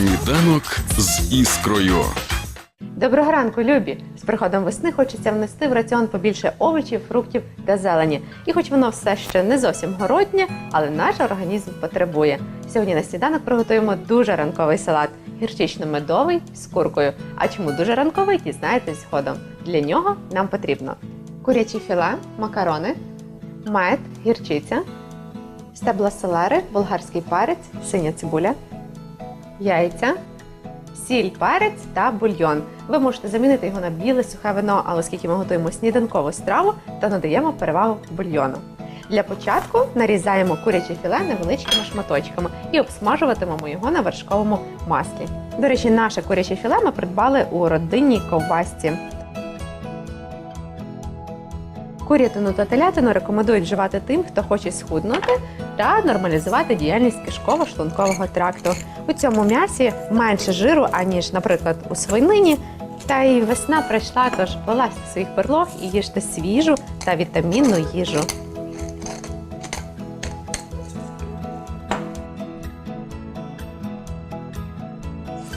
Сніданок з іскрою. Доброго ранку, любі! З приходом весни хочеться внести в раціон побільше овочів, фруктів та зелені. І хоч воно все ще не зовсім городнє, але наш організм потребує. Сьогодні на сніданок приготуємо дуже ранковий салат гірчично-медовий з куркою. А чому дуже ранковий, дізнаєтесь згодом. Для нього нам потрібно курячі філе, макарони, мед, гірчиця, стебла селери, болгарський перець, синя цибуля, яйця, сіль, перець та бульйон. Ви можете замінити його на біле сухе вино, але оскільки ми готуємо сніданкову страву, то надаємо перевагу бульйону. Для початку нарізаємо куряче філе невеличкими шматочками і обсмажуватимемо його на вершковому маслі. До речі, наше куряче філе ми придбали у родинній ковбасці. Курятину та телятину рекомендують вживати тим, хто хоче схуднути та нормалізувати діяльність кишково-шлункового тракту. У цьому м'ясі менше жиру, аніж, наприклад, у свинині. Та й весна прийшла, тож вилазьте своїх перлог і їжте свіжу та вітамінну їжу.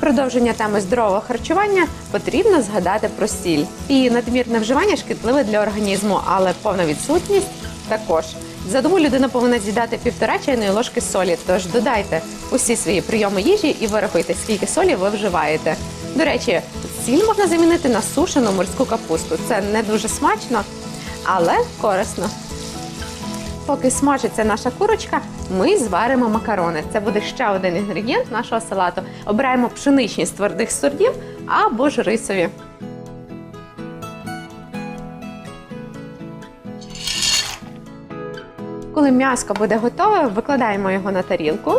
Продовження теми здорового харчування потрібно згадати про сіль. І надмірне вживання шкідливе для організму, але повна відсутність також. За добу людина повинна з'їдати півтора чайної ложки солі. Тож додайте усі свої прийоми їжі і вирахуйте, скільки солі ви вживаєте. До речі, сіль можна замінити на сушену морську капусту. Це не дуже смачно, але корисно. Поки смажиться наша курочка, ми зваримо макарони. Це буде ще один інгредієнт нашого салату. Обираємо пшеничні з твердих сортів або ж рисові. Коли м'яско буде готове, викладаємо його на тарілку,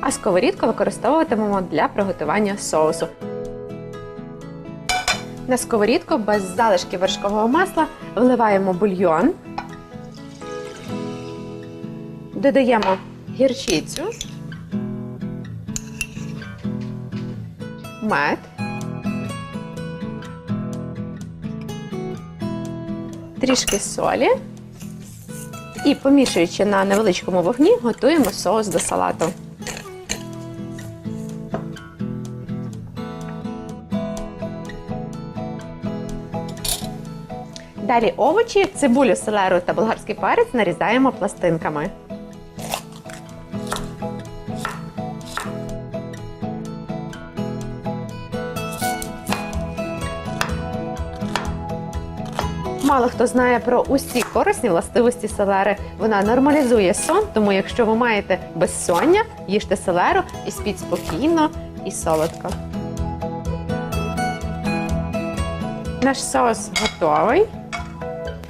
а сковорідку використовуватимемо для приготування соусу. На сковорідку без залишки вершкового масла вливаємо бульйон. Додаємо гірчицю, мед, трішки солі і, помішуючи на невеличкому вогні, готуємо соус до салату. Далі овочі, цибулю, селеру та болгарський перець нарізаємо пластинками. Мало хто знає про усі корисні властивості селери. Вона нормалізує сон, тому якщо ви маєте безсоння, їжте селеру і спіть спокійно і солодко. Наш соус готовий.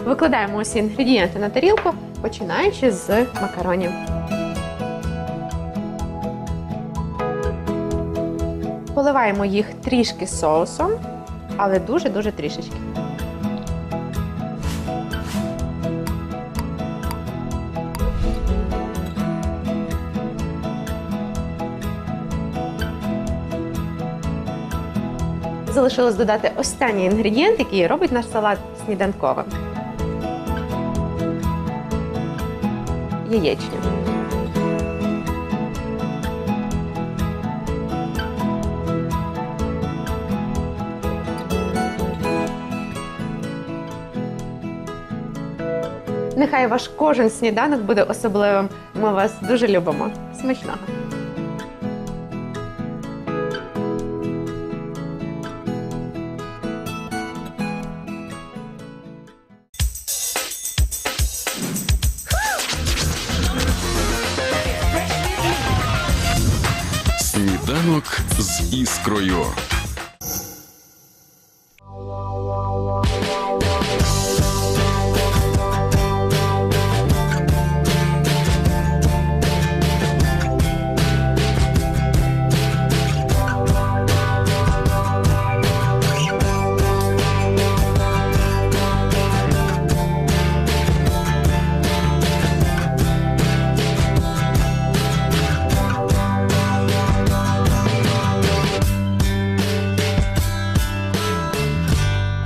Викладаємо усі інгредієнти на тарілку, починаючи з макаронів. Поливаємо їх трішки соусом, але дуже-дуже трішечки. Залишилось додати останній інгредієнт, який робить наш салат сніданковим. Яєчню. Нехай ваш кожен сніданок буде особливим. Ми вас дуже любимо. Смачного! Сніданок з іскрою.